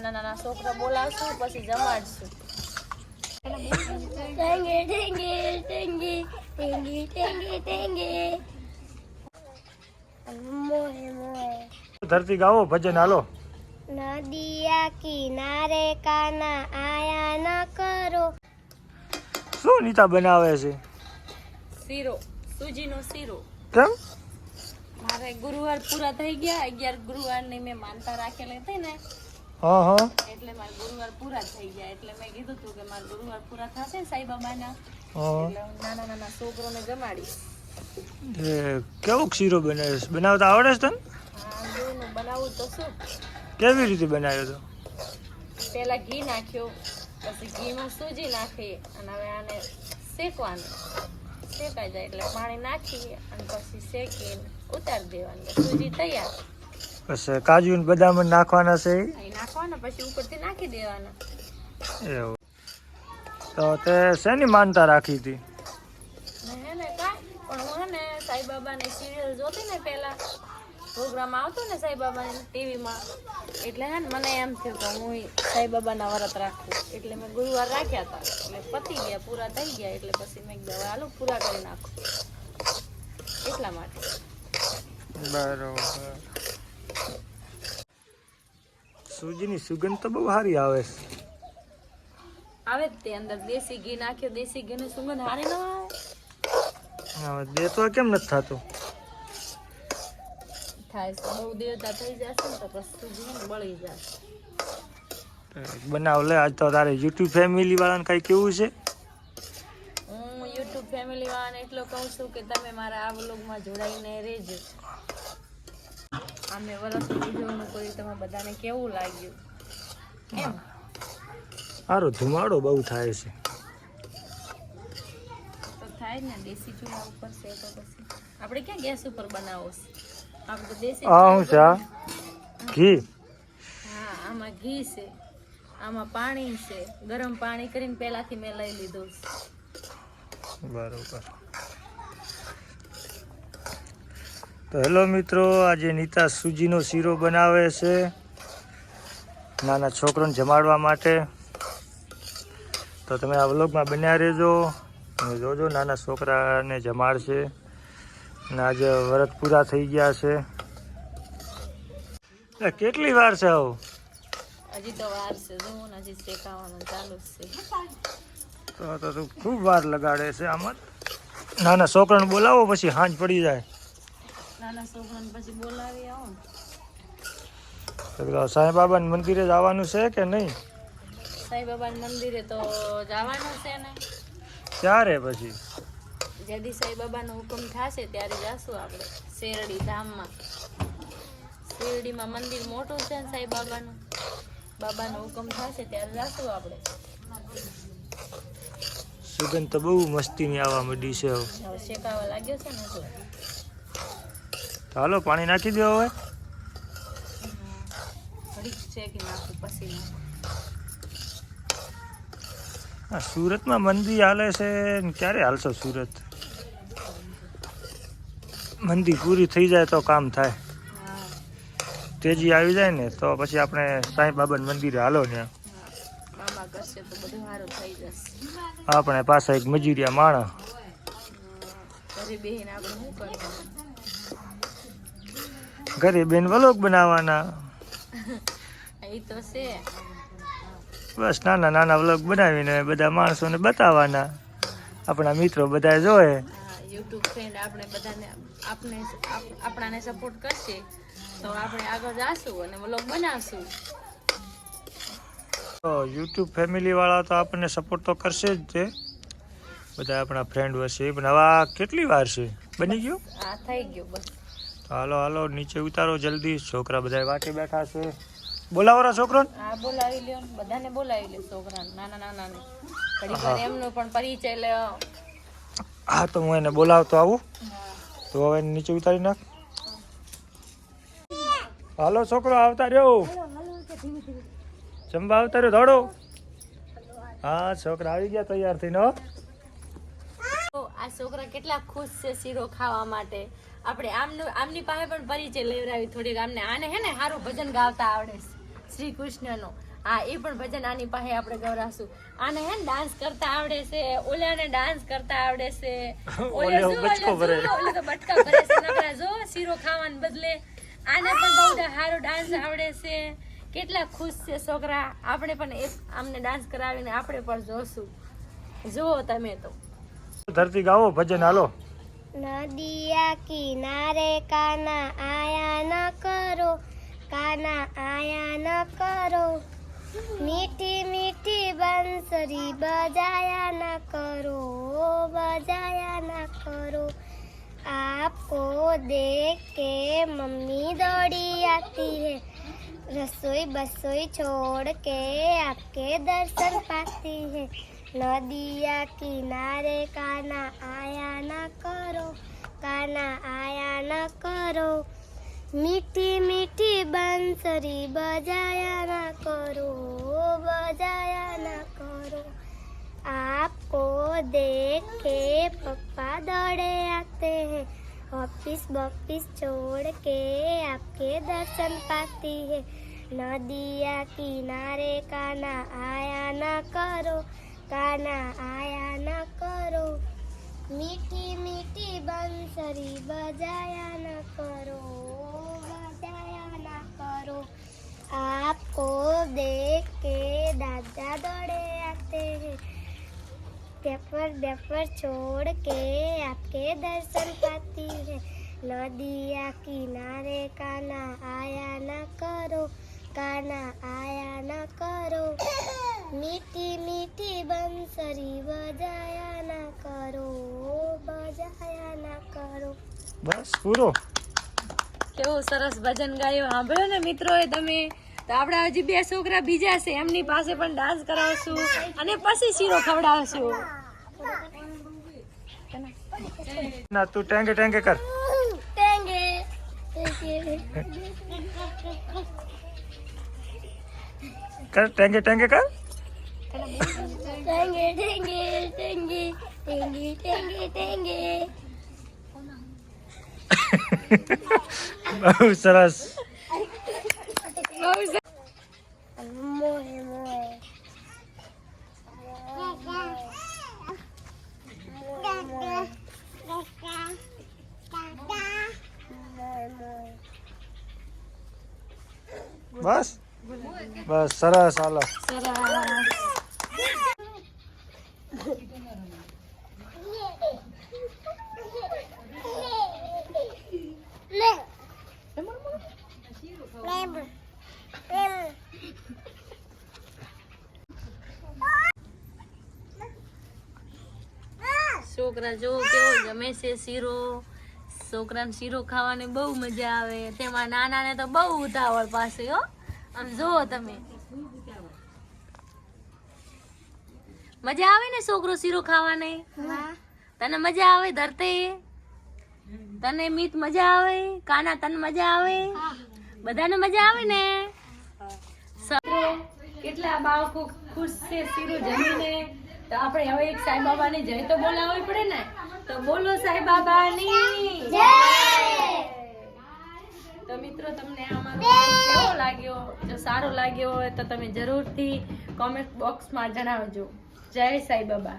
નાના નાના છોકરા બોલાવશું પછી જમાડશું. ધરતી ગાવો ભજન હાલો. નદીયા કિનારે કાના આયા ના કરો. શું નીતા બનાવે છે? શીરો સૂજીનો શીરો. કેમ? મારે ગુરુવાર પૂરા થઈ ગયા અગિયાર ગુરુવારની મેં માનતા રાખેલી હતી ને હા હા એટલે મારા ગુરુવાર પૂરા થઈ ગયા. એટલે મેં કીધું તું કે મારા ગુરુવાર પૂરા થશે ને સાઈબાબાના. હા એટલે હું નાના નાના છોકરોને જમાડીશ. એ કેવો શીરો બનાવે છે? બનાવતા આવડે છે તને? બનાવું તો શું? કેવી રીતે બનાવ્યો તો? પહેલા ઘી નાખ્યો પછી ઘીમાં સૂજી નાખી અને હવે આને શેકવાનું. શેકાઈ જાય એટલે પાણી નાખી અને પછી શેકીને ઉતારી દેવાનું. સૂજી તૈયાર. પછી કાજુ ને બદામ નાખવાના છે. નાખવાના પછી ઉપરથી નાખી દેવાના. એવું. તો તે શેની માનતા રાખી હતી? સાઈબાબાની સિરિયલ જોતી ને પહેલા પ્રોગ્રામ આવતો ને સાઈબાબાની ટીવીમાં એટલે હે ને મને એમ થયું કે હું સાઈબાબાના વ્રત રાખું. એટલે મેં ગુરુવાર રાખ્યા હતા. એટલે પતી ગયા પૂરા થઈ ગયા એટલે પછી મેં કીધું હાલો પૂરા કરી નાખું. એટલા માટે. બરોબર. સૂજીની સુગંધ તો બહુ સારી આવે છે. આવે તે અંદર દેશી ઘી નાખ્યો દેશી ઘીની સુગંધ હારી ન આવે. દેતો કેમ નથી થતું? થાય બહુ દેવતા થઈ જશે ને તો પછી સૂજી બળી જશે. બનાવ લે આજ તો તારે યુટ્યુબ ફેમિલી વાળાને કઈ કેવું છે? હું યુટ્યુબ ફેમિલી વાળાને એટલો કહું છું કે તમે મારા આ વ્લોગમાં જોડાઈને રહેજો. અમે વરસની ઉજવણી કરી તમે બધાને કેવું લાગ્યું? એમ સારો ધુમાડો બહુ થાય છે. તો થાય ને દેશી ચૂલા ઉપર છે તો પછી. આપણે ક્યાં ગેસ ઉપર બનાવો છે? આપણે તો દેશી આ હું છે ઘી? હા આમાં ઘી છે આમાં પાણી છે. ગરમ પાણી કરીને પહેલાથી મેં લઈ લીધું છે. બરોબર. તો હેલો મિત્રો આજે નીતા સૂજીનો શીરો બનાવે છે. નાના છોકરાને જમાડવા માટે. તો તમે આ વ્લોગમાં બન્યા રહેજો. અને જોજો નાના છોકરાને જમાડશે. અને આજે વ્રત પૂરા થઈ ગયા છે. કેટલી વાર છે આવું? હજી તો વાર છે જોવું હજી શેકાવાનું ચાલુ છે. તો તો તું ખૂબ વાર લગાડે છે આમાં નાના છોકરાને બોલાવો પછી હાંજ પડી જાય. નાના છોકરાને પછી બોલાવી આવો તો પેલા સાંઈ બાબાના મંદિરે જવાનું છે કે નહીં? સાંઈબાબાના મંદિરે તો જવાનું છે ને. ક્યારે પછી? જેદી સાંઈબાબાનો હુકમ થશે ત્યારે જાશું આપણે શેરડી ધામમાં. શેરડીમાં મંદિર મોટું છે ને સાંઈબાબાનું? બાબાનો હુકમ થશે ત્યારે જાશું આપણે. સુગંધ તો બહુ મસ્તીની આવવા માંડી છે. શેકાવા લાગ્યો છે ને હાલો પાણી નાખી દો હવે. આ સુરતમાં મંદી હાલે છે ક્યારે હાલશો સુરત? મંદી પૂરી થઈ જાય તો કામ થાય. તેજી આવી જાય ને તો પછી આપણે સાંઈ બાબાના મંદિરે હાલો ને. હા આપણે પાછા એક મજૂરિયા માણસ. ઘરે બેન વલોગ બનાવવાના. એ તો છે. બસ નાના નાના વ્લોગ બનાવીને બધા માણસોને બતાવવાના. આપણા મિત્રો બધા જોવે. યુટ્યુબ ફ્રેન્ડ આપણે બધાને આપણે આપણાને સપોર્ટ કરશે. તો આપણે આગળ જાશું અને વ્લોગ બનાવશું. તો યુટ્યુબ ફેમિલી વાળા તો આપણને સપોર્ટ તો કરશે જ તે બધા આપણા ફ્રેન્ડ હશે પણ આવા કેટલી વાર છે? બની ગયું? આ થઈ ગયું બસ. હાલો હાલો નીચે ઉતારો જલ્દી. છોકરા બધા વાટે બેઠા છે. બોલાવો રા છોકરો. હા બોલાવી લ્યો બધાને બોલાવી લ્યો છોકરા. નાના નાના ને વાર એમનો પણ પરિચય લે હા તો હું એને બોલાવતો આવું. તો હવે નીચે ઉતારી નાખ. હાલો છોકરો આવતા રહ્યો. જમવા આવતા રહ્યો દોડો. હા છોકરા આવી ગયા તૈયાર થઈને આ છોકરા કેટલા ખુશ છે શીરો ખાવા માટે. આપણે આમનું આમની પાસે પણ પરિચય લેવડાવી થોડીક. આમને આને હે ને સારું ભજન ગાવતા આવડે શ્રી કૃષ્ણનું. હા એ પણ ભજન આની પાસે આપણે ગવરાશું આને હે ડાન્સ કરતા આવડે છે ઓલાને ડાન્સ કરતા આવડે છે. ઓલે. શું, ઓલે તો બટકા ભરે છે નકરા જો શીરો ખાવાને બદલે. આને પણ બહુ સારો ડાન્સ આવડે છે. કેટલા ખુશ છે છોકરા. આપણે પણ એક આમને ડાન્સ કરાવીને આપણે પણ જોશું. જુઓ તમે તો. ધરતી ગાવો ભજન હાલો. नदिया किनारे काना आया न करो, काना आया न करो। मीठी मीठी बंसरी बजाया न करो, बजाया न करो। आपको देख के मम्मी दौड़ी आती है, रसोई बसोई छोड़ के आपके दर्शन पाती है। नदिया किनारे काना आया न करो, काना आया न करो। मीठी मीठी बंसरी बजाया न करो, बजाया न करो। आपको देख के पप्पा दौड़े आते हैं, ऑफ़िस बॉफिस छोड़ के आपके दर्शन पाती है। नदिया किनारे काना आया न करो काना आया न करो। मीठी मीठी बंसरी बजाया न करो, बजाया न करो। आपको देख के दादा दौड़े आते हैं। पेपर पेपर छोड़ के आपके दर्शन पाती है। नदिया किनारे काना आया न करो, काना आया न करो। મીઠી મીઠી બંસરી બજાયા ના કરો બજાયા ના કરો બસ પૂરો. કેવું સરસ ભજન ગાયું. સાંભળો ને મિત્રો એ તમે. તો આપણા હજી બે છોકરા બીજા છે. એમની પાસે પણ ડાન્સ કરાવશું અને પછી શીરો ખવડાવશું. ના તું ટેંગે ટેંગે કર. ટેંગે. કર ટેંગે ટેંગે કર. tinggi tinggi tinggi tinggi tinggi tinggi nggak usah ras. Nggak usah moe moe. बस बस सरस आलो सरस છોકરા જો કેવો જમે છે શીરો. છોકરાને શીરો ખાવાની બહુ મજા આવે. તેમાં નાનાને તો બહુ ઉતાવળ પાસે હો. આમ જુઓ તમે. મજા આવે ને છોકરો શીરો ખાવાની? તને મજા આવે ધરતે? તને મીત મજા આવે? કાના તને મજા આવે? બધાને મજા આવે ને? કેટલા બાળકો ખુશ છે શીરો જમીને? તો આપણે હવે એક સાંઈ બાબાની જય તો બોલાવવી પડે ને? તો બોલો સાંઈ બાબાની. તો મિત્રો તમને અમારો કેવો લાગ્યો? જો સારો લાગ્યો હોય તો તમે જરૂરથી કોમેન્ટ બોક્સમાં જણાવજો. જય સાંઈ બાબા.